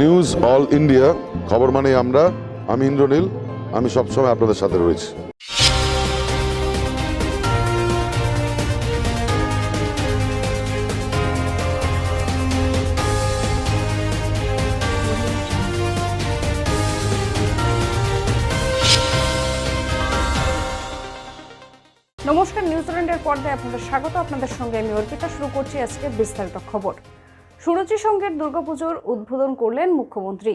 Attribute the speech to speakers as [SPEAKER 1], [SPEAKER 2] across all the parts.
[SPEAKER 1] News all India, খবর মানে আমরা। আমি ইন্দ্রনীল, আমি সবসময় আপনাদের সাথে রয়েছি।
[SPEAKER 2] নমস্কার নিউজিল্যান্ডের পর্দায় আপনাদের স্বাগত। আপনাদের সঙ্গে আমি অর্পিতা, শুরু করছি আজকে বিস্তারিত খবর। সুরুচি সঙ্গের দুর্গাপুজোর উদ্বোধন করলেন মুখ্যমন্ত্রী।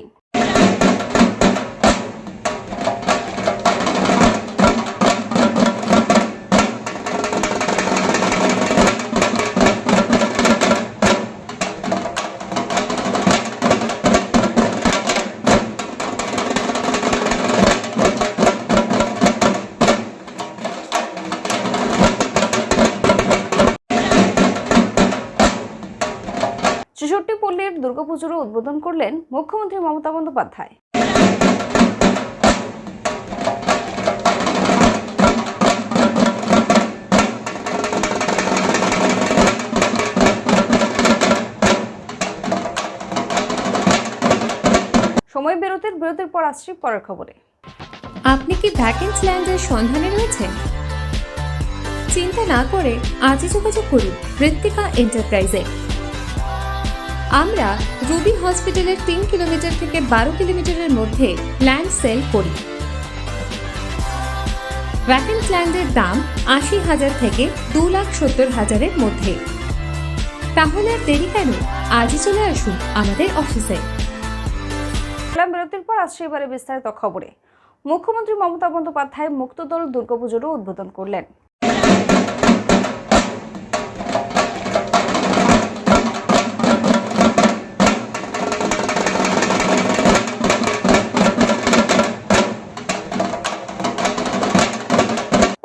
[SPEAKER 2] দুর্গাপুজোরও উদ্বোধন করলেন মুখ্যমন্ত্রী মমতা বন্দ্যোপাধ্যায়। সময় বিরতির বিরতির পর আসছি পরের খবরে।
[SPEAKER 3] আপনি কি ভ্যাকেন্স ল্যান্ডের সন্ধানে রয়েছেন? চিন্তা না করে আজই যোগাযোগ করুন ঋত্বিকা এন্টারপ্রাইজে আমরা রুবি হসপিটালের তিন কিলোমিটার থেকে বারো কিলোমিটারের মধ্যে ল্যান্ড সেল করি। ভ্যাকেন্স ল্যান্ডের দাম আশি হাজার থেকে দু লাখ সত্তর হাজারের মধ্যে। তাহলে আর দেরি কেন? আজই চলে আসুন আমাদের অফিসে
[SPEAKER 2] বিরতির পর আসছে এবারে বিস্তারিত খবরে। মুখ্যমন্ত্রী মমতা বন্দ্যোপাধ্যায় মুক্তদল দুর্গাপুজোরও উদ্বোধন করলেন।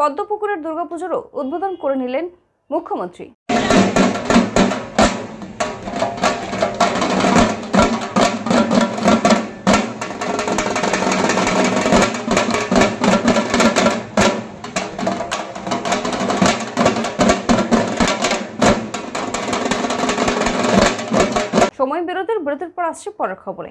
[SPEAKER 2] পদ্মপুকুরের দুর্গাপুজোরও উদ্বোধন করে নিলেন মুখ্যমন্ত্রী। সময় বিরতির বিরতির পর আসছে পরের খবরে।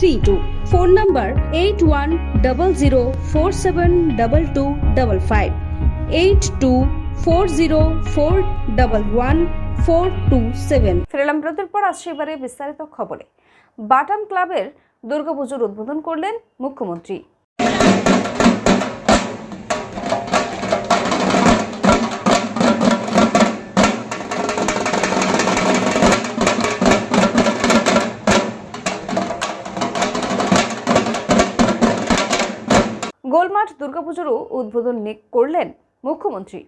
[SPEAKER 4] three two phone number eight one double zero four seven double two double five eight two four zero four double one four two seven
[SPEAKER 2] ফেরালাম ব্রতের পর আসছে এবারে বিস্তারিত খবরে। বাটান ক্লাবের দুর্গাপুজোর উদ্বোধন করলেন মুখ্যমন্ত্রী। গোলমাঠ দুর্গাপুজোরও উদ্বোধন করলেন মুখ্যমন্ত্রী।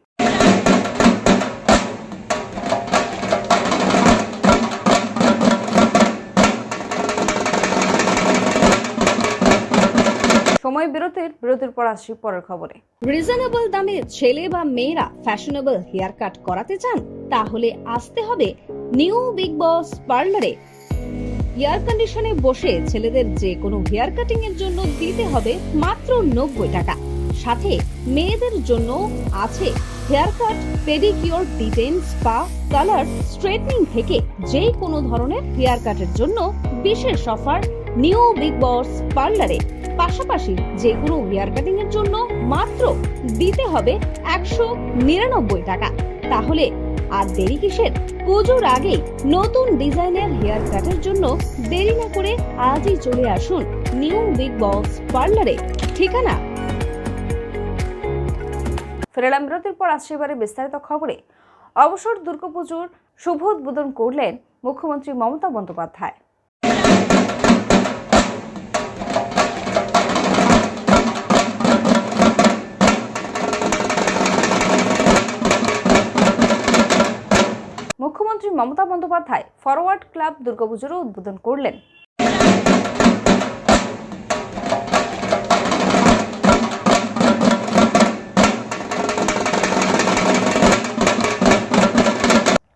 [SPEAKER 2] সময় বিরতির বিরতির পর আসছি পরের খবরে।
[SPEAKER 4] রিজনেবল দামে ছেলে বা মেয়েরা ফ্যাশনেবল হেয়ার কাট করাতে চান, তাহলে আসতে হবে নিউ বিগ বস পার্লারে এয়ার কন্ডিশনে বসে ছেলেদের যে কোনো হেয়ার কাটিং এর জন্য দিতে হবে মাত্র নব্বই টাকা। সাথে মেয়েদের জন্য আছে hair cut pedicure detan spa colour straightening থেকে যে কোনো ধরনের হেয়ার কাটের জন্য বিশেষ অফার নিউ বিগ বস পার্লারে পাশাপাশি যে কোনো হেয়ার কাটিং এর জন্য মাত্র দিতে হবে একশো নিরানব্বই টাকা। তাহলে আর দেরি কিসের? পুজোর আগে নতুন ডিজাইনের হেয়ার কাটের জন্য দেরি না করে আজই চলে আসুন নিউ বিগ বস পার্লারে। ঠিকানা?
[SPEAKER 2] ফেরালাম বিরতির পর আসছে এবারে বিস্তারিত খবরে। অবসর দুর্গাপুজোর শুভ উদ্বোধন করলেন মুখ্যমন্ত্রী মমতা বন্দ্যোপাধ্যায়। মমতা বন্দ্যোপাধ্যায় ফরওয়ার্ড ক্লাব দুর্গাপুজোরও উদ্বোধন করলেন।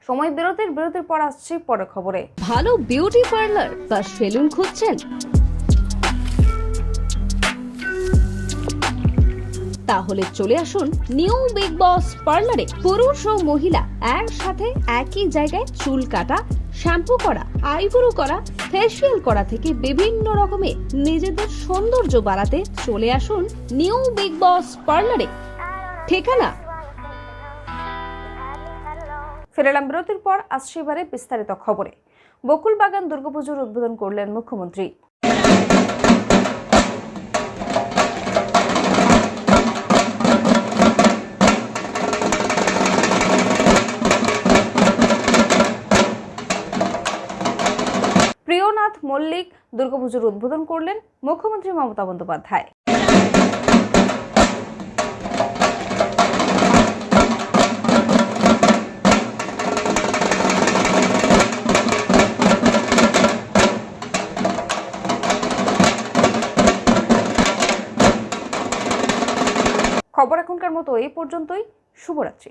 [SPEAKER 2] সময় বিরতির বিরতির পর আসছি পরে খবরে।
[SPEAKER 4] ভালো বিউটি পার্লার বা সেলুন খুঁজছেন? তাহলে চলে আসুন নিউ বিগ বস পার্লারে। পুরুষ ও মহিলা একসাথে একই জায়গায় চুল কাটা, শ্যাম্পু করা, আইব্রো করা, ফেসিয়াল করা থেকে বিভিন্ন রকমের নিজেদের সৌন্দর্য বাড়াতে চলে আসুন নিউ বিগ বস পার্লারে। ঠিকানা?
[SPEAKER 2] ফিরে এলাম বিরতির পর, আসছে এবারে বিস্তারিত খবরে। বকুল বাগান দুর্গাপুজোর উদ্বোধন করলেন মুখ্যমন্ত্রী। মল্লিক দুর্গাপুজোর উদ্বোধন করলেন মুখ্যমন্ত্রী মমতা বন্দ্যোপাধ্যায়। খবর এখনকার মতো এই পর্যন্তই। শুভরাত্রি।